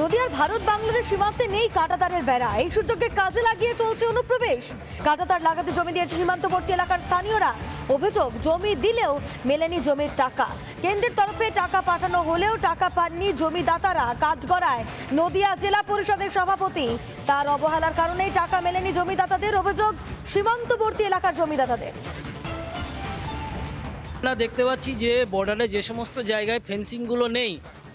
নদিয়ার ভারত বাংলাদেশ সীমান্তে নেই কাঁটাতারের বেড়া। এই সুযোগকে কাজে লাগিয়ে চলছে অনুপ্রবেশ। কাঁটাতার লাগাতে জমি দিয়েছে সীমান্তবর্তী এলাকার স্থানীয়রা। অভিযোগ, জমি দিলেও মেলেনি জমির টাকা। কেন্দ্রের তরফে টাকা পাঠানো হলেও টাকা পাননি জমিদাতারা। কাঠগড়ায় নদিয়া জেলা পরিষদের সভাপতি। তার অবহেলার কারণেই টাকা মেলেনি জমিদাতাদের। অভিযোগ, সীমান্তবর্তী এলাকার জমিদাতাদের। আমরা দেখতে পাচ্ছি যে বর্ডারে যে সমস্ত জায়গায় ফেন্সিংগুলো নেই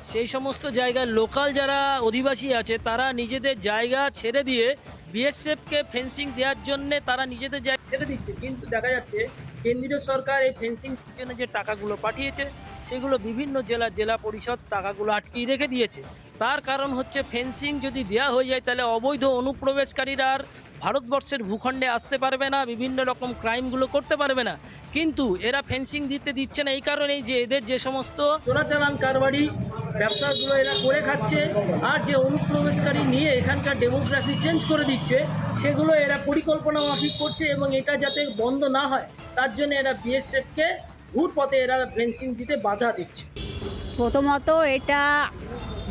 সেই সমস্ত জায়গায় লোকাল যারা অধিবাসী আছে, তারা নিজেদের জায়গা ছেড়ে দিয়ে বিএসএফকে ফেন্সিং দেওয়ার জন্য তারা নিজেদের জায়গা ছেড়ে দিচ্ছে। কিন্তু দেখা যাচ্ছে কেন্দ্রীয় সরকার এই ফেন্সিং জন্য যে টাকাগুলো পাঠিয়েছে, সেগুলো বিভিন্ন জেলা জেলা পরিষদ টাকাগুলো আটকিয়ে রেখে দিয়েছে। তার কারণ হচ্ছে ফেন্সিং যদি দেওয়া হয়ে যায়, তাহলে অবৈধ অনুপ্রবেশকারীরা আর ভারতবর্ষের ভূখণ্ডে আসতে পারবে না, বিভিন্ন রকম ক্রাইমগুলো করতে পারবে না। কিন্তু এরা ফেন্সিং দিতে দিচ্ছে না, এই কারণেই যে এদের যে সমস্ত চোরাচালান কারবারি ব্যবসাগুলো এরা করে খাচ্ছে, আর যে অনুপ্রবেশকারী নিয়ে এখানকার ডেমোগ্রাফি চেঞ্জ করে দিচ্ছে, সেগুলো এরা পরিকল্পনা মাফিক করছে এবং এটা যাতে বন্ধ না হয়, তার জন্য এরা বিএসএফকে ঘুর পথে এরা ফেন্সিং দিতে বাধা দিচ্ছে। প্রথমত এটা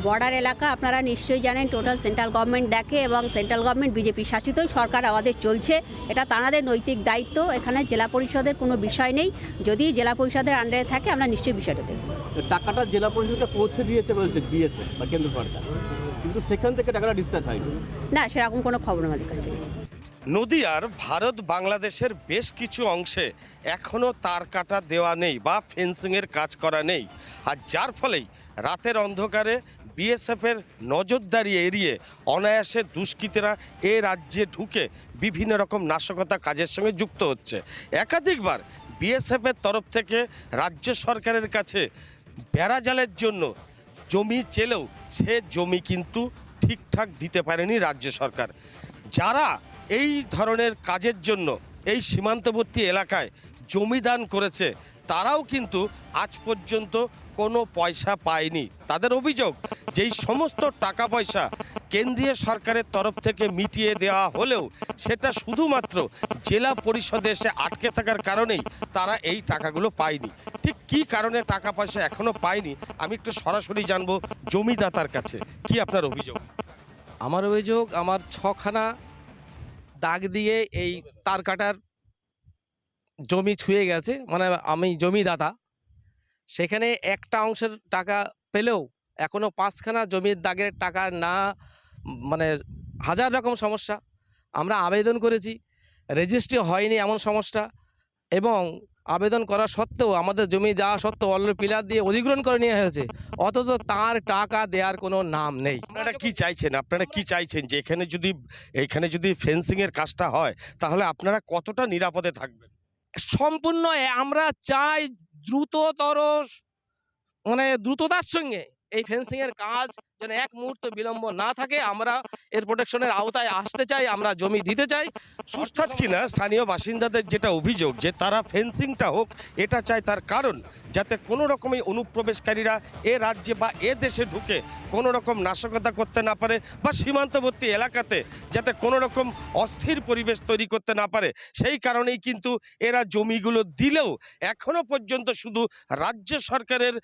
বর্ডার এলাকা, আপনারা নিশ্চয়ই জানেন টোটাল সেন্ট্রাল গভর্নমেন্ট দেখে এবং সেন্ট্রাল গভর্নমেন্ট বিজেপি শাসিত, সরকার আমাদের চলছে। এটা তাঁদের নৈতিক দায়িত্ব, এখানে জেলা পরিষদের কোনো বিষয় নেই। যদি জেলা পরিষদের আন্ডারে থাকে, আমরা নিশ্চয়ই বিষয়টা দেখব। টাকাটা জেলা পরিষদকে পৌঁছে দিয়েছে বলছে দিয়েছে বা কেন্দ্র সরকার। কিন্তু সেখান থেকে টাকাটা ডিসচার্জ হয়নি। না সেরকম কোনো খবর আমাদের কাছে নদিয়ার ভারত বাংলাদেশের বেশ কিছু অংশে এখনও তার কাটা দেওয়া নেই বা ফেন্সিংয়ের কাজ করা নেই। আর যার ফলেই রাতের অন্ধকারে বিএসএফের নজরদারি এড়িয়ে অনায়াসে দুষ্কৃতীরা এ রাজ্যে ঢুকে বিভিন্ন রকম নাশকতা কাজের সঙ্গে যুক্ত হচ্ছে। একাধিকবার বিএসএফের তরফ থেকে রাজ্য সরকারের কাছে বেড়াজালের জন্য জমি চেলেও সে জমি কিন্তু ঠিকঠাক দিতে পারেনি রাজ্য সরকার। যারা এই ধরনের কাজের জন্য এই সীমান্তবর্তী এলাকায় জমি দান করেছে, তারাও কিন্তু আজ পর্যন্ত কোনো পয়সা পায়নি। তাদের অভিযোগ যেই সমস্ত টাকা পয়সা কেন্দ্রীয় সরকারের তরফ থেকে মিটিয়ে দেওয়া হলেও সেটা শুধুমাত্র জেলা পরিষদে এসে আটকে থাকার কারণেই তারা এই টাকাগুলো পায়নি। ঠিক কী কারণে টাকা পয়সা এখনও পায়নি, আমি একটু সরাসরি জানব জমিদাতার কাছে। কি আপনার অভিযোগ? আমার অভিযোগ, আমার ছখানা দাগ দিয়ে এই তার কাটার জমি ছুঁয়ে গেছে মানে আমি জমিদাতা। সেখানে একটা অংশের টাকা পেলেও এখনও পাঁচখানা জমির দাগের টাকা না মানে হাজার রকম সমস্যা। আমরা আবেদন করেছি রেজিস্ট্রি হয়নি এমন সমস্যা এবং আবেদন করা সত্ত্বেও আমাদের জমি যাওয়া সত্ত্বেও অলরেডি পিলার দিয়ে অধিগ্রহণ করে নেওয়া হয়েছে। অথচ তার টাকা দেওয়ার কোনো নাম নেই। আপনারা কি চাইছেন? আপনারা কি চাইছেন যে এখানে যদি এখানে যদি ফেন্সিংয়ের কাজটা হয় তাহলে আপনারা কতটা নিরাপদে থাকবেন? সম্পূর্ণ আমরা চাই দ্রুততর মানে দ্রুততার সঙ্গে এই ফেন্সিং এর কাজ যেন এক মুহূর্ত বিলম্ব না থাকে, আমরা এর প্রোটেকশনের আওতায় আসতে চাই, আমরা জমি দিতে চাই। অর্থাৎ কিনা স্থানীয় বাসিন্দাদের যেটা অভিযোগ যে তারা ফেন্সিংটা হোক, এটা চায় তার কারণ, যাতে কোনো রকমই অনুপ্রবেশকারীরা এ রাজ্যে বা এ দেশে ঢুকে কোনো রকম নাশকতা করতে না পারে বা সীমান্তবর্তী এলাকাতে যাতে কোনো রকম অস্থির পরিবেশ তৈরি করতে না পারে। সেই কারণেই কিন্তু এরা জমিগুলো দিলেও এখনও পর্যন্ত শুধু রাজ্য সরকারের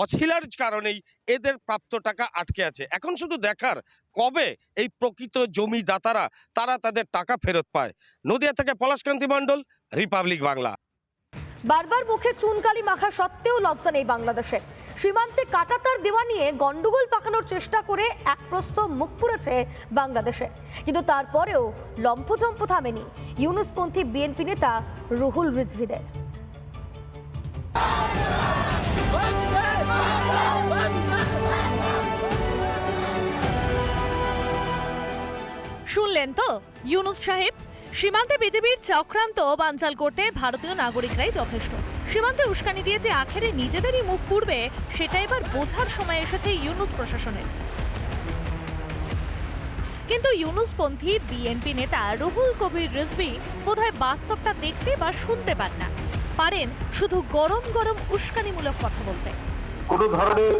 অছিলার কারণেই এদের প্রাপ্ত টাকা আটকে আছে। এখন শুধু দেখার, কবে এই প্রকৃত জমিদাতারা, তারা তাদের টাকা ফেরত পায়? নদিয়া থেকে পলাশকান্তি মণ্ডল, রিপাবলিক বাংলা। বারবার মুখে চুনকালি মাখা সত্ত্বেও লজ্জা নেই বাংলাদেশে। সীমান্তে কাটাতার দেওয়া নিয়ে গন্ডগোল পাকানোর চেষ্টা করে এক প্রস্ত মুখ পুড়েছে বাংলাদেশে। কিন্তু তারপরেও লম্ফজম্প থামেনি ইউনুসপন্থী বিএনপি নেতা রুহুল রিজভিদের। শুনলেন তো? ইউনুস সাহেব, সীমান্তে বিজেপির চক্রান্ত বানচাল করতে ভারতীয় নাগরিকরাই যথেষ্ট। সীমান্তে উস্কানি দিয়ে যে আখেরে নিজেদেরই মুখ পুড়বে, সেটা এবার বোঝার সময় এসেছে ইউনুস প্রশাসনের। কিন্তু ইউনুসপন্থী বিএনপি নেতা রুহুল কবির রিজভি বোধহয় বাস্তবটা দেখতে বা শুনতে পান না। পারেন শুধু গরম গরম উস্কানিমূলক কথা বলতে। কোনো ধরনের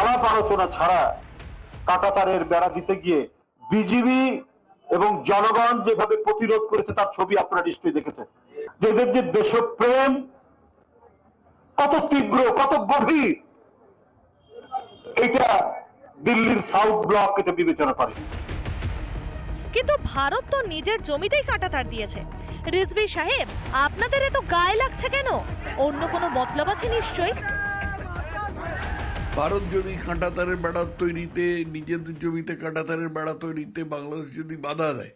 আলাপ আলোচনা ছাড়া কাটাতারের বেড়া দিতে গিয়ে বিজিবি এবং জনগণ যেভাবে প্রতিরোধ করেছে, তার ছবি আপনারা নিশ্চয়ই দেখেছেন। যে এদের যে দেশপ্রেম, কত তীব্র, কত গভীর, এটা দিল্লির সাউথ ব্লক এটা বিবেচনা করে। কিন্তু ভারত তো নিজের জমিতেই কাঁটাতার দিয়েছে। রিজভি সাহেব, আপনাদের এত গায়ে লাগছে কেন? অন্য কোনো মতলব আছে নিশ্চয়ই? ভারত যদি কাঁটাতারের বেড়া তৈরিতে, নিজেদের জমিতে কাঁটাতারের বেড়া তৈরিতে বাংলাদেশ যদি বাধা দেয়,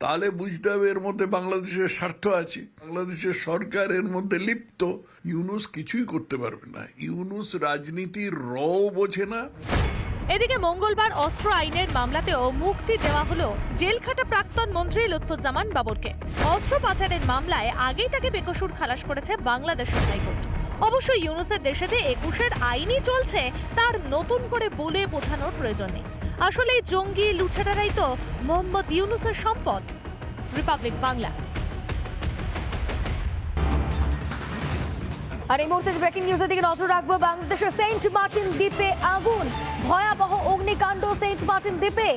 তাহলে বুঝতে হবে এর মধ্যে বাংলাদেশের স্বার্থ আছে। বাংলাদেশের সরকার এর মধ্যে লিপ্ত। ইউনুস কিছুই করতে পারবে না। ইউনুস রাজনীতির রও বোঝে না। এদিকে মঙ্গলবার অস্ত্র আইনের মামলাতেও মুক্তি দেওয়া হলো জেলখাটা প্রাক্তন মন্ত্রী লুৎফুজ্জামান বাবরকে। অস্ত্র পাচারের মামলায় আগেই তাকে বেকসুর খালাস করেছে বাংলাদেশ হাইকোর্ট। অবশ্য ইউনুসের দেশে যে একুশের আইনই চলছে, তার নতুন করে বলে বোঝানোর প্রয়োজন নেই। আসলে জঙ্গি লুছেটারাই তো মোহাম্মদ ইউনুসের সম্পদ। রিপাবলিক বাংলা। আর এই মুহূর্তে ব্রেকিং নিউজের দিকে নজর রাখব বাংলাদেশের সেন্ট মার্টিন দ্বীপে আগুন। ভয়াবহ অগ্নিকাণ্ড সেন্ট মার্টিন দ্বীপে।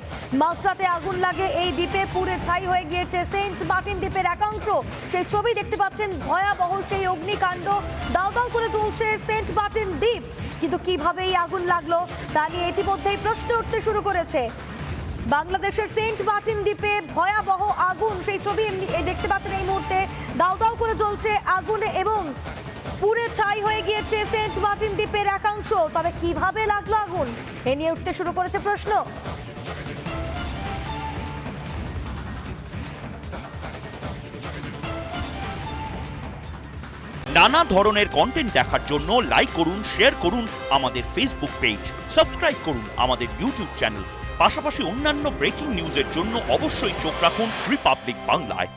মাঝরাতে আগুন লাগে এই দ্বীপে, পুড়ে ছাই হয়ে গিয়েছে সেন্ট মার্টিন দ্বীপের একাংশ। সেই ছবি দেখতে পাচ্ছেন ভয়াবহ সেই অগ্নিকাণ্ড। দাও দাও করে চলছে সেন্ট মার্টিন দ্বীপ। কিন্তু কীভাবে এই আগুন লাগল, তা নিয়ে ইতিমধ্যেই প্রশ্ন উঠতে শুরু করেছে। বাংলাদেশের সেন্ট মার্টিন দ্বীপে ভয়াবহ আগুন। সেই ছবি দেখতে পাচ্ছেন এই মুহূর্তে। দাও দাও করে জ্বলছে আগুনে এবং পুড়ে ছাই হয়ে গিয়েছে সেন্ট মার্টিন দ্বীপের একাংশ। তবে কীভাবে লাগল আগুন? এ নিয়ে উঠতে শুরু করেছে প্রশ্ন। নানা ধরনের কন্টেন্ট দেখার জন্য লাইক করুন শেয়ার করুন আমাদের ফেসবুক পেজ সাবস্ক্রাইব করুন আমাদের ইউটিউব চ্যানেল পাশাপাশি অন্যান্য ব্রেকিং নিউজের জন্য অবশ্যই চোখ রাখুন রিপাবলিক বাংলায়।